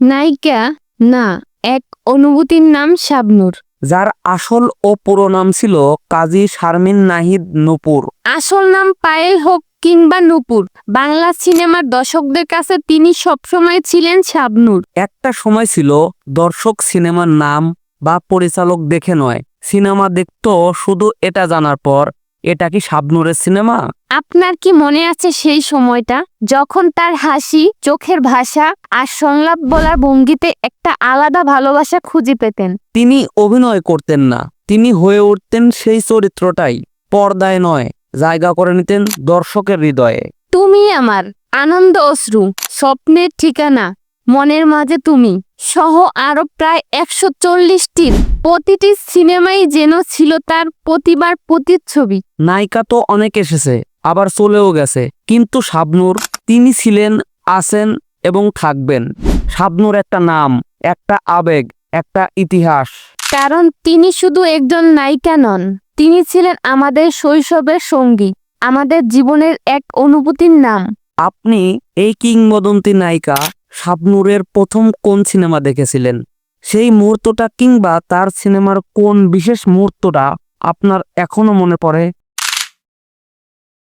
নায়িকা না এক অনুভূতির নাম শাবনুর। যার আসল ও পুরো নাম ছিল কাজী শারমিন নাহিদ নূপুর। আসল নাম পায়েল হোক কিংবা নূপুর বাংলা সিনেমার দর্শকদের কাছে তিনি সবসময় ছিলেন শাবনুর। একটা সময় ছিল দর্শক সিনেমার নাম বা পরিচালক দেখে নয় সিনেমা দেখতো শুধু এটা জানার পর এটা কি শাবনুরের সিনেমা? আপনার কি মনে আছে সেই সময়টা? যখন তার হাসি চোখের ভাষা আর সংলাপ বলার ভঙ্গিতে একটা আলাদা ভালোবাসা খুঁজে পেতেন। তিনি অভিনয় করতেন না। তিনি হয়ে উঠতেন সেই চরিত্রটাই। পর্দায় নয় জায়গা করে নিতেন দর্শকের হৃদয়ে। তুমি আমার আনন্দ অশ্রু স্বপ্নের ঠিকানা মনের মাঝে তুমি। সহ আরও প্রায় একশো চল্লিশটির প্রতিটি সিনেমাই যেন ছিল তার প্রতিবার প্রতিচ্ছবি। নায়িকা তো অনেক এসেছে আবার চলেও গেছে। কিন্তু শাবনুর তিনি ছিলেন আছেন এবং থাকবেন। শাবনুর একটা নাম একটা আবেগ একটা ইতিহাস। কারণ তিনি শুধু একজন নায়িকা নন তিনি ছিলেন আমাদের শৈশবের সঙ্গী আমাদের জীবনের এক অনুভূতির নাম। আপনি এই কিংবদন্তি নায়িকা শাবনূরের প্রথম কোন সিনেমা দেখেছিলেন? সেই মুহূর্তটা কিংবা তার সিনেমার কোন বিশেষ মুহূর্তটা আপনার এখনও মনে পড়ে?